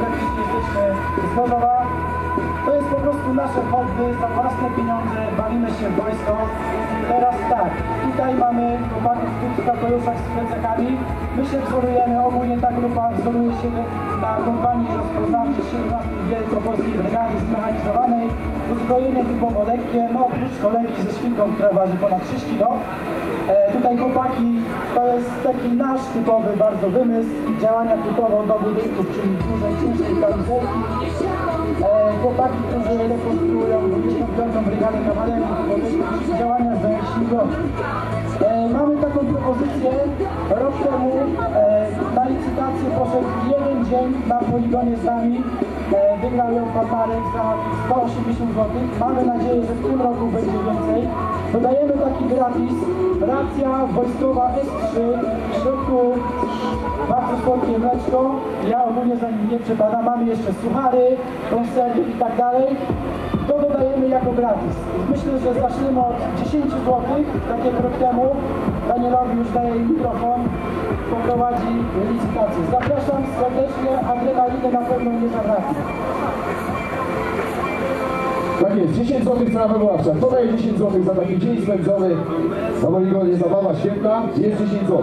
praktycznie z Gorzowa. To jest po prostu nasze hobby, za własne pieniądze, bawimy się w wojsko. Teraz tak, tutaj mamy chłopaków w tych kapeluszach z plecakami. My się wzorujemy, ogólnie ta grupa wzoruje się na kompanii rozpoznawczej 17 Wielkopolskiej Brygady Zmechanizowanej. Uzbrojenie typowo lekkie, no oprócz kolejki ze świnką, która waży ponad 3 kg. Tutaj chłopaki, to jest taki nasz typowy bardzo wymysł działania typowo do budynków, czyli dużej, ciężkiej kamizelki. E, chłopaki, którzy rekonstruują 25. Brygadę Kawalerii, działania z śmigłowi. E, mamy taką propozycję, na poligonie z nami. E, wygrał ją pan Marek za 180 zł. Mamy nadzieję, że w tym roku będzie więcej. Dodajemy taki gratis, racja wojskowa S3, w środku bardzo słodkie mleczko. Ja ogólnie za nim nie przepadam. Mamy jeszcze suchary, konserwy i tak dalej. To dodajemy jako gratis. Myślę, że zaczniemy od 10 zł, tak jak rok temu. Danielowi już daję mikrofon, poprowadzi licytację. Zapraszam serdecznie, adrenaliny na pewno nie zabraknie. Tak jest, 10 zł cena wywoławcza. Kto daje 10 zł za taki dzień spędzony na poligonie zabawa świetna? Jest 10 zł.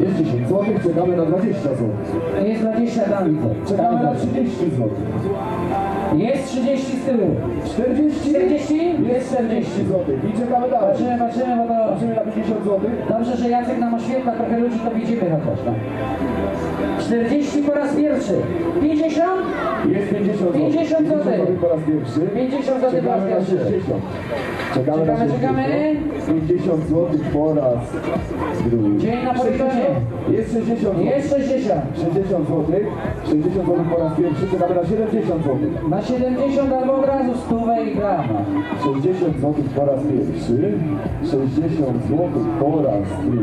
Jest 10 zł, czekamy na 20 zł. Jest 20 tam widzę. Czekamy na 30 zł. Jest 30 z tyłu. 40? 40? Jest 40 zł. I czekamy dalej. Patrzymy, patrzymy, bo to... Patrzymy na 50 zł. Dobrze, że Jacek nam oświetla trochę ludzi, to widzimy chociaż. No. 40 po raz pierwszy. 50? Jest 50 zł. 50 zł. po raz pierwszy. 50 zł po raz Czekamy na pierwszy. 60. Czekamy na Czekamy, 60. czekamy. 50 zł po raz drugi. Dzień na poligonie. 60. Jest 60 zł. Jest 60. 60 zł. 60 zł po raz pierwszy. Czekamy na 70 zł. Na 70 albo od razu stówę i grama. 60 zł po raz pierwszy. 60 zł po raz drugi.